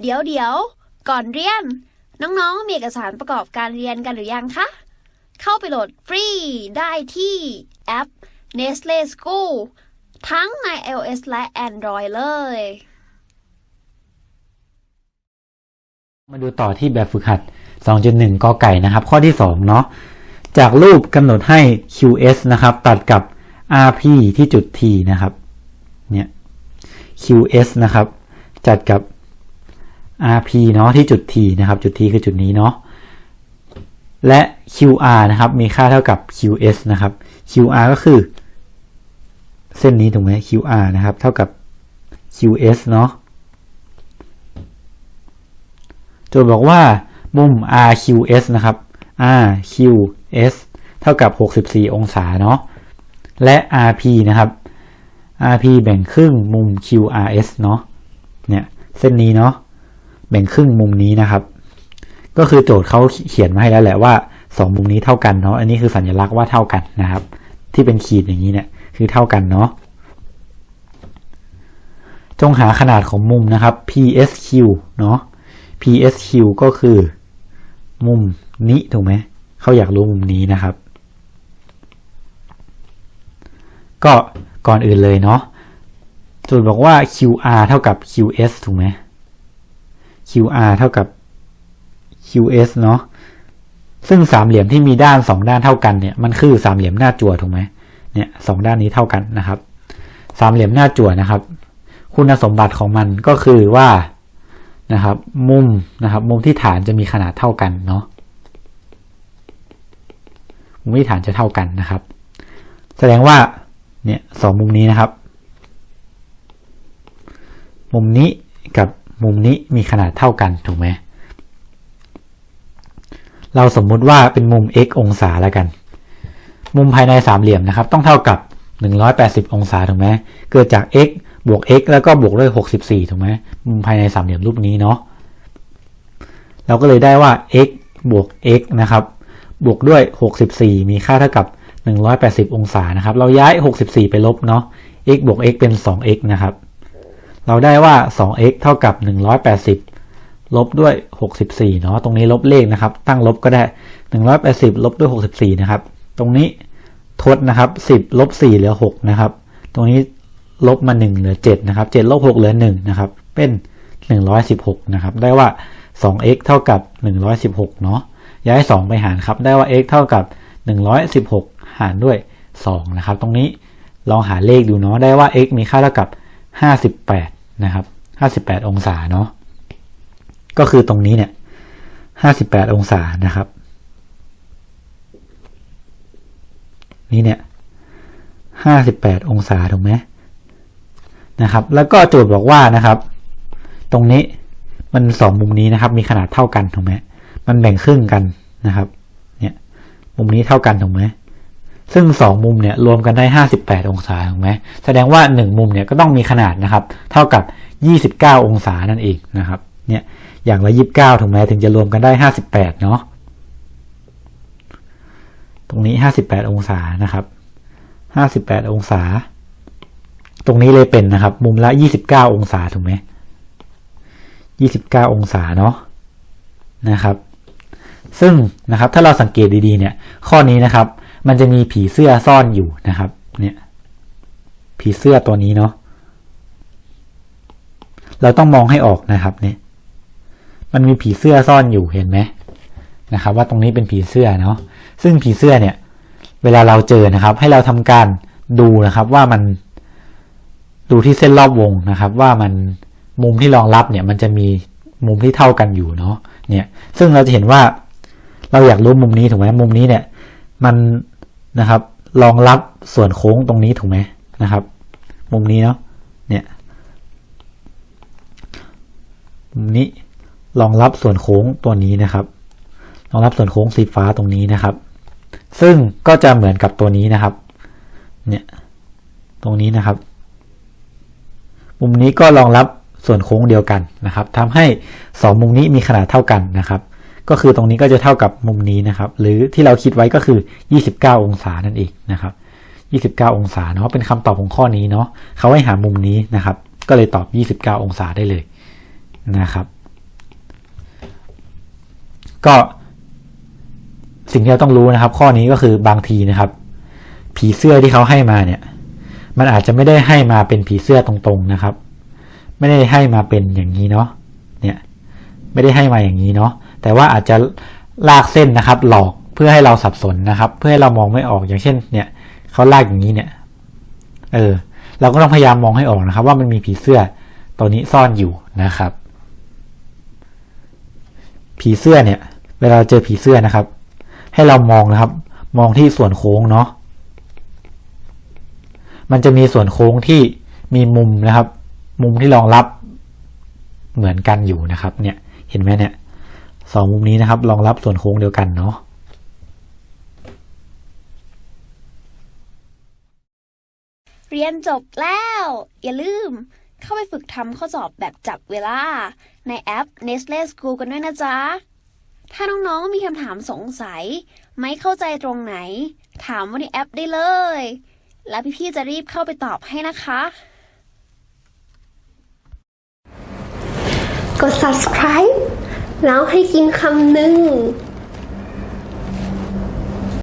เดี๋ยวเดี๋ยวก่อนเรียน น้องๆ มีเอกสารประกอบการเรียนกันหรือยังคะ เข้าไปโหลดฟรีได้ที่แอป Nestle School ทั้งใน iOS และ Android เลย มาดูต่อที่แบบฝึกหัด 2.1 กอไก่นะครับ ข้อที่ 2 เนาะ จากรูปกำหนดให้ QS นะครับ ตัดกับ RP ที่จุด T นะครับ เนี่ย QS นะครับ จัดกับ RP เนาะที่จุด T นะครับ จุด T คือจุดนี้เนาะและ QR นะครับ มีค่าเท่ากับ QS นะครับ QR ก็คือ เส้นนี้ถูกไหม QR นะครับ เท่ากับ QS เนาะโจทย์บอกว่ามุม RQS นะครับ RQS เท่ากับ 64 องศาเนาะและ RP นะครับ RP แบ่งครึ่งมุม QRS เนาะเนี่ย เส้นนี้เนาะ แบ่งครึ่งมุมนี้นะครับ ก็คือโจทย์เขาเขียนมาให้แล้วแหละว่า 2 มุมนี้เท่ากันเนาะอันนี้คือสัญลักษณ์ว่าเท่ากันนะครับ ที่เป็นขีดอย่างนี้เนี่ยคือเท่ากันเนาะจงหาขนาดของมุมนะครับ PSQ เนาะ PSQ ก็คือ มุมนี้ถูกไหมเขาอยากรู้มุมนี้นะครับ ก็ก่อนอื่นเลยเนาะโจทย์บอกว่า QR เท่ากับ QS ถูกไหม QR เท่ากับ QS เนาะซึ่งสามเหลี่ยมที่มีด้านสองด้านเท่ากันเนี่ยมันคือสามเหลี่ยมหน้าจั่วถูกไหมเนี่ยสองด้านนี้เท่ากันนะครับ สามเหลี่ยมหน้าจั่วนะครับ คุณสมบัติของมันก็คือว่านะครับ มุมนะครับ มุมที่ฐานจะมีขนาดเท่ากันเนาะมุมที่ฐานจะเท่ากันนะครับ แสดงว่าเนี่ยสองมุมนี้นะครับ มุมนี้กับ มุมนี้มีขนาดเท่ากันถูกไหมเราสมมุติว่าเป็นมุม x องศาแล้วกัน มุมภายในสามเหลี่ยมนะครับ ต้องเท่ากับ 180 องศาถูกไหมเกิดจาก x บวก x แล้วก็บวกด้วย 64ถูกไหมมุมภายในสามเหลี่ยมรูปนี้เนาะเราก็เลยได้ว่า x บวก x นะครับ บวกด้วย 64 มีค่าเท่ากับ 180 องศานะครับ เราย้าย 64 ไปลบเนาะ x บวก x เป็น 2x นะครับ เราได้ว่า 2x เท่ากับ 180 ลบด้วย 64 เนาะ ตรงนี้ลบเลขนะครับ ตั้งลบก็ได้ 180 ลบด้วย 64 นะครับ ตรงนี้ทดนะครับ 10 ลบ 4 เหลือ 6 นะครับ ตรงนี้ลบมา 1 เหลือ 7 นะครับ 7 ลบ 6 เหลือ 1 นะครับ เป็น 116 นะครับ ได้ว่า 2x เท่ากับ 116 เนาะ ย้าย 2 ไปหารครับ ได้ว่า x เท่ากับ 116 หารด้วย 2 นะครับ ตรงนี้ลองหาเลขดูเนาะ ได้ว่า x มีค่าเท่ากับ 58 นะครับ58องศาเนาะก็คือตรงนี้เนี่ย58องศานะครับ นี่เนี่ย58องศาถูกไหมนะครับ แล้วก็โจทย์บอกว่านะครับ ตรงนี้มันสองมุมนี้นะครับ มีขนาดเท่ากันถูกไหมมันแบ่งครึ่งกันนะครับ เนี่ย มุมนี้เท่ากันถูกไหม ซึ่งสองมุมเนี่ยรวมกันได้ห้าสิบแปดองศาถูกไหมแสดงว่าหนึ่งมุมเนี่ยก็ต้องมีขนาดนะครับ เท่ากับยี่สิบเก้าองศานั่นเองนะครับเนี่ยอย่างละยี่สิบเก้าถูกไหมถึงจะรวมกันได้ห้าสิบแปดเนาะตรงนี้ห้าสิบแปดองศานะครับห้าสิบแปดองศา ตรงนี้เลยเป็นนะครับ มุมละยี่สิบเก้าองศาถูกไหมยี่สิบเก้าองศาเนาะนะครับ ซึ่งนะครับถ้าเราสังเกตดีๆเนี่ย ข้อนี้นะครับ มันจะมีผีเสื้อซ่อนอยู่นะครับ เนี่ยผีเสื้อตัวนี้เนาะเราต้องมองให้ออกนะครับเนี่ย มันมีผีเสื้อซ่อนอยู่เห็นไหมนะครับ ว่าตรงนี้เป็นผีเสื้อเนาะซึ่งผีเสื้อเนี่ย เวลาเราเจอนะครับ ให้เราทำการดูนะครับว่ามันดูที่เส้นรอบวงนะครับ ว่ามันมุมที่รองรับเนี่ย มันจะมีมุมที่เท่ากันอยู่เนาะเนี่ย ซึ่งเราจะเห็นว่า เราอยากรู้มุมนี้ถูกไหมมุมนี้เนี่ย มัน นะครับรองรับส่วนโค้งตรงนี้ถูกไหมนะครับ มุมนี้เนาะเนี่ยมุมนี้รองรับส่วนโค้งตัวนี้นะครับรองรับส่วนโค้งสีฟ้าตรงนี้นะครับ ซึ่งก็จะเหมือนกับตัวนี้นะครับ เนี่ยตรงนี้นะครับ มุมนี้ก็รองรับส่วนโค้งเดียวกันนะครับทำให้สองมุมนี้มีขนาดเท่ากันนะครับ ก็คือตรงนี้ก็จะเท่ากับมุมนี้นะครับ หรือที่เราคิดไว้ก็คือ 29 องศานั่นเองนะครับ 29 องศาเนาะเป็นคำตอบของข้อนี้เนาะเขาให้หามุมนี้นะครับ ก็เลยตอบ 29 องศาได้เลยนะครับ ก็สิ่งที่เราต้องรู้นะครับ ข้อนี้ก็คือบางทีนะครับ ผีเสื้อที่เขาให้มาเนี่ย มันอาจจะไม่ได้ให้มาเป็นผีเสื้อตรงๆนะครับ ไม่ได้ให้มาเป็นอย่างนี้เนาะเนี่ย ไม่ได้ให้มาอย่างนี้เนาะ แต่ว่าอาจจะลากเส้นนะครับ หลอกเพื่อให้เราสับสนนะครับ เพื่อให้เรามองไม่ออกอย่างเช่น เนี่ยเขาลากอย่างนี้เนี่ย เออ เราก็ต้องพยายามมองให้ออกนะครับ ว่ามันมีผีเสื้อตัวนี้ซ่อนอยู่นะครับ ผีเสื้อเนี่ย เวลาเจอผีเสื้อนะครับ ให้เรามองนะครับ มองที่ส่วนโค้งเนาะมันจะมีส่วนโค้งที่มีมุมนะครับ มุมที่รองรับเหมือนกันอยู่นะครับ เนี่ย เห็นไหมเนี่ย สองมุมนี้นะครับรองรับส่วนโค้งเดียวกันเนาะเรียนจบแล้ว อย่าลืมเข้าไปฝึกทำข้อสอบแบบจับเวลา ในแอป Nestle School กันด้วยนะจ๊ะ ถ้าน้องๆมีคำถามสงสัย ไม่เข้าใจตรงไหน ถามว่าในแอปได้เลย แล้วพี่ๆจะรีบเข้าไปตอบให้นะคะ กด subscribe แล้วให้กินคำหนึ่ง